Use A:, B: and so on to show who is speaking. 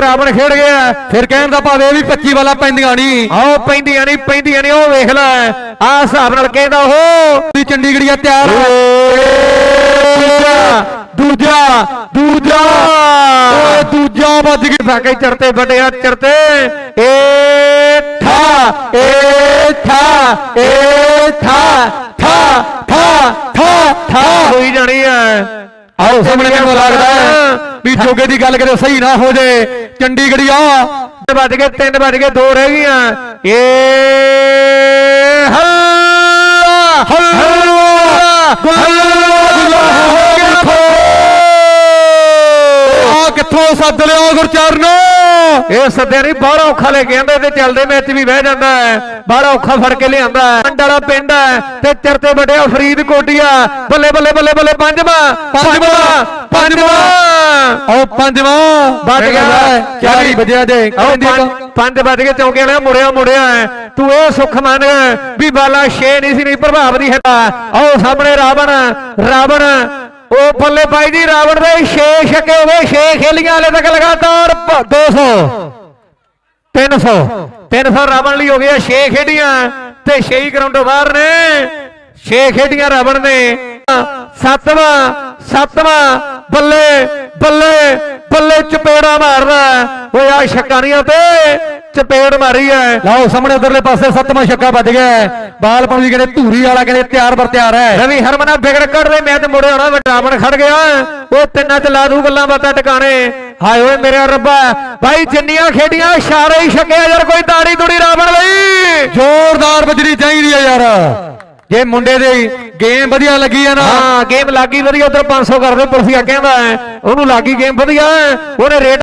A: ਰਾਵਣ ਖੇਡ ਗਿਆ।
B: ਫਿਰ ਕਹਿਣ ਦਾ ਭਾਵੇਂ ਇਹ ਵੀ 25 ਵਾਲਾ ਪੈਂਦੀਆਂ ਨਹੀਂ
A: ਆਓ ਪੈਂਦੀਆਂ ਨਹੀਂ ਪੈਂਦੀਆਂ ਨਹੀਂ ਉਹ ਵੇਖ ਲੈ। ਆ ਹਿਸਾਬ ਨਾਲ ਕਹਿੰਦਾ ਉਹ
B: ਵੀ ਚੰਡੀਗੜ੍ਹੀਆ ਤਿਆਰ ਹੈ
A: ਦੂਜਾ ਦੂਜਾ
B: ਓਏ ਦੂਜਾ ਵੱਜ ਗਿਆ।
A: ਸਾਕੇ ਚਰਤੇ ਵੱਡਿਆ ਚਰਤੇ। ਏ ਠਾ ਏ ਠਾ ਏ ਠਾ ਠਾ ਠਾ ਠਾ ਠਾ। ਹੋਈ ਜਾਣੀ ਐ
B: ਆਓ ਸਾਹਮਣੇ ਮੈਨੂੰ ਲੱਗਦਾ ਹੈ ਵੀ ਜੋਗੇ ਦੀ ਗੱਲ ਕਰੇ ਸਹੀ ਨਾ ਹੋ ਜੇ ਚੰਡੀਗੜ੍ਹੀਆ।
A: ਵੱਜ ਗਏ ਤਿੰਨ, ਵੱਜ ਗਏ ਦੋ ਰਹਿ ਗਈਆਂ। ਏ ਹੱਲਾ ਹੱਲਾ
B: ਆ ਕਿੱਥੋਂ ਸੱਦ ਲਿਆ ਗੁਰਚਰਨ?
A: ਇਹ ਸੱਦਿਆ ਨਹੀਂ ਬਾਹਰ ਔਖਾ ਲੈ ਕੇ ਆਂਦਾ ਤੇ ਚੱਲਦੇ ਮੈਚ ਵੀ ਬਹਿ ਜਾਂਦਾ ਹੈ। ਬਾਹਰ ਔਖਾ ਫੜ ਕੇ ਲਿਆਂਦਾ ਹੈ। ਪਿੰਡ ਵਾਲਾ ਪਿੰਡ ਹੈ। ਤੇ ਚਿਰ ਚਰਤੇ ਵੱਡਿਆ ਫਰੀਦ ਕੋਟੀਆ ਬੱਲੇ ਬੱਲੇ ਬੱਲੇ ਬੱਲੇ, ਪੰਜਵਾਂ ਪੰਜਵਾਂ ਪੰਜਵਾਂ।
B: ਆਓ ਪੰਜਵਾਂ
A: ਵੱਜ ਗਿਆ
B: 40 ਵਜਿਆ ਦੇ
A: ਆਓ ਪੰਜ- ਵੱਜ ਕੇ ਚੌਂਕੇ ਵਾਲਿਆ ਮੁੜਿਆ ਮੁੜਿਆ ਹੈ। ਤੂੰ ਇਹ ਸੁੱਖ ਮੰਨ ਵੀ ਬਾਲਾ ਛੇ ਨਹੀਂ ਸੀ ਨਹੀਂ ਪ੍ਰਭਾਵ ਨਹੀਂ ਹਟਾ ਆਓ ਸਾਹਮਣੇ ਰਾਵਣ ਰਾਵਣ। ਉਹ ਬੱਲੇ ਬਾਈ ਜੀ ਰਾਵਣ ਦੇ ਛੇ ਛੱਕੇ ਹੋਵੇ ਛੇ ਖੇਲੀਆਂ ਹਲੇ ਤੱਕ ਲਗਾਤਾਰ। ਪ-
B: 200
A: 300 300 ਰਾਵਣ ਲਈ ਹੋ ਗਿਆ 6 ਖੇਡੀਆਂ। ਤੇ 6 ਹੀ ਗਰਾਊਂਡੋਂ ਬਾਹਰ ਨੇ। 6 ਖੇਡੀਆਂ ਰਾਵਣ ਨੇ। ਸੱਤਵਾਂ ਸੱਤਵਾਂ ਬੱਲੇ ਬੱਲੇ ਬੱਲੇ ਚਪੇੜਾ ਮਾਰਦਾ ਓਏ ਆ ਸ਼ਕਾਰੀਆਂ ਤੇ ਚਪੇੜ ਮਾਰੀ ਐ
B: ਲਓ ਸਾਹਮਣੇ ਉਧਰਲੇ ਪਾਸੇ ਸੱਤਵਾਂ ਛੱਕਾ ਵੱਜ ਗਿਆ ਹੈ। ਬਾਲਪਨ ਵੀ ਕਹਿੰਦੇ ਧੂਰੀ ਵਾਲਾ ਕਹਿੰਦੇ ਤਿਆਰ ਬਰ ਤਿਆਰ ਹੈ।
A: ਰਵੀ ਹਰਮਨਾ ਵਿਗੜ ਕੱਢਦੇ ਮੈਂ ਤੇ ਮੁੜੇ ਹੋਣਾ ਰਾਵਣ ਖੜ ਗਿਆ। ਉਹ ਤਿੰਨਾਂ ਚ ਲਾ ਦੂ ਗੱਲਾਂ ਬਾਤਾਂ ਟਿਕਾਣੇ। ਹਾਏ ਓਏ ਮੇਰੇ ਰੱਬਾ ਭਾਈ ਜਿੰਨੀਆਂ ਖੇਡੀਆਂ ਇਸ਼ਾਰੇ ਹੀ ਛਕਿਆ ਯਾਰ ਕੋਈ ਤਾੜੀ ਤੁੜੀ ਰਾਵਣ ਲਈ।
B: ਜ਼ੋਰਦਾਰ ਵੱਜਣੀ ਚਾਹੀਦੀ ਹੈ ਯਾਰ। ਜੇ ਮੁੰਡੇ ਦੀ ਗੇਮ ਵਧੀਆ ਲੱਗੀ ਹੈ ਨਾ।
A: ਹਾਂ ਗੇਮ ਲੱਗੀ ਵਧੀਆ ਉਧਰ 500 ਕਰਦੇ ਪੁਲਸੀਆ ਕਹਿੰਦਾ ਹੈ, ਉਹਨੂੰ ਲੱਗੀ ਗੇਮ ਵਧੀਆ। ਉਹਨੇ ਰੇਟ